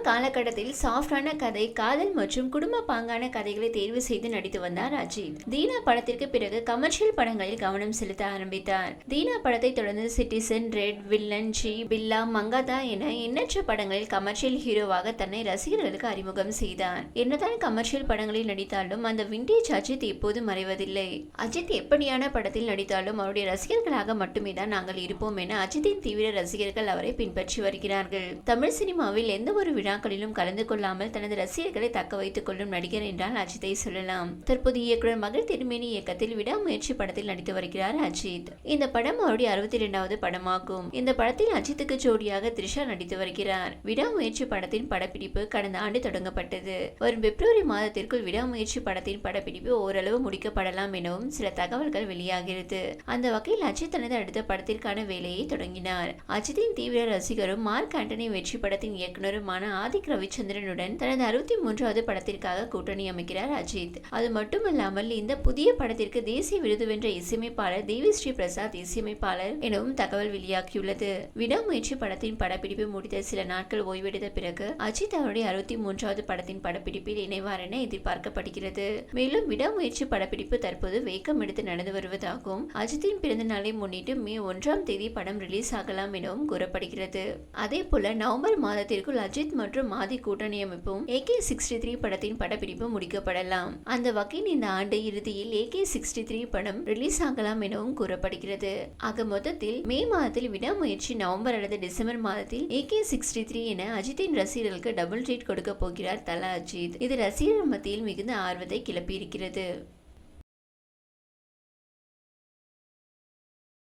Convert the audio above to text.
காலகட்டத்தில் சாஃப்டான கதை காதல் மற்றும் குடும்ப பாங்கான கதைகளை தேர்வு செய்து நடித்து வந்தார் அஜித். தீனா படத்திற்கு பிறகு கமர்ஷியல் படங்களில் கவனம் செலுத்த ஆரம்பித்தார். தீனா படத்தை தொடர்ந்து Citizen Red Villain G Billa Mankatha என எண்ணற்ற படங்களில் கமர்ஷியல் ஹீரோவாக தன்னை ரசிகர்களுக்கு அறிமுகம் செய்தார். என்னதான் கமர்ஷியல் படங்களில் நடித்தாலும் அந்த விண்டேஜ் அஜித் எப்போது மறைவதில்லை. அஜித் எப்படியான படத்தில் நடித்தாலும் அவருடைய ரசிகர்களாக மட்டுமே தான் நாங்கள் இருப்போம் என அஜித்தின் தீவிர ரசிகர்கள் அவரை பின்பற்றி வருகிறார்கள். தமிழ் சினிமாவில் எந்த ஒரு விழா விழாக்களிலும் கலந்து கொள்ளாமல் தனது ரசிகர்களை தக்க வைத்துக் கொள்ளும் நடிகர் என்றால் அஜித்தை சொல்லலாம். தற்போது இயக்குனர் மகள் திருமேனி இயக்கத்தில் விடாமுயற்சி படத்தில் நடித்து வருகிறார் அஜித். இந்த படம் அவருடைய அறுபத்தி இரண்டாவது படமாகும். இந்த படத்தில் அஜித்துக்கு ஜோடியாக த்ரிஷா நடித்து வருகிறார். விடாமுயற்சி படத்தின் படப்பிடிப்பு கடந்த ஆண்டு தொடங்கப்பட்டது. வரும் பிப்ரவரி மாதத்திற்குள் விடாமுயற்சி படத்தின் படப்பிடிப்பு ஓரளவு முடிக்கப்படலாம் எனவும் சில தகவல்கள் வெளியாகிறது. அந்த வகையில் அஜித் தனது அடுத்த படத்திற்கான வேலையை தொடங்கினார். அஜித்தின் தீவிர ரசிகரும் மார்க் ஆண்டனி வெற்றி படத்தின் இயக்குனருமான ஆதிக் ரவிச்சந்திரனுடன் தனது அறுபத்தி மூன்றாவது படத்திற்காக கூட்டணி அமைக்கிறார் அஜித். அது மட்டுமல்லாமல் இந்த புதிய படத்திற்கு தேசிய விருது வென்ற இசையமைப்பாளர் தேவி ஸ்ரீ பிரசாத் இசையமைப்பாளர் எனவும் தகவல் வெளியாகியுள்ளது. விடாமுயற்சி படத்தின் படப்பிடிப்பு முடித்த சில நாட்கள் ஓய்வெடுத்த பிறகு அஜித் அவருடைய அறுபத்தி மூன்றாவது படத்தின் படப்பிடிப்பில் இணைவார் என எதிர்பார்க்கப்படுகிறது. மேலும் விடாமுயற்சி படப்பிடிப்பு தற்போது வேகம் எடுத்து நடந்து வருவதாகவும் அஜித்தின் பிறந்த நாளை முன்னிட்டு மே ஒன்றாம் தேதி படம் ரிலீஸ் ஆகலாம் எனவும் கூறப்படுகிறது. அதே போல நவம்பர் மாதத்திற்குள் அஜித் மற்றும் மற்றும் மாதி கூட்டணி அமைப்பும் ஏகே சிக்ஸ்டி த்ரீ படத்தின் படப்பிடிப்பு முடிக்கப்படலாம். அந்த வகையில் இந்த ஆண்டு இறுதியில் ஏகே சிக்ஸ்டி த்ரீ படம் ரிலீஸ் ஆகலாம் எனவும் கூறப்படுகிறது. ஆக மொத்தத்தில் மே மாதத்தில் விடாமுயற்சி நவம்பர் அல்லது டிசம்பர் மாதத்தில் ஏகே சிக்ஸ்டி த்ரீ என அஜித்தின் ரசிகர்களுக்கு டபுள் ட்ரீட் கொடுக்க போகிறார் தலா அஜித். இது ரசிகர் மத்தியில் மிகுந்த ஆர்வத்தை கிளப்பியிருக்கிறது.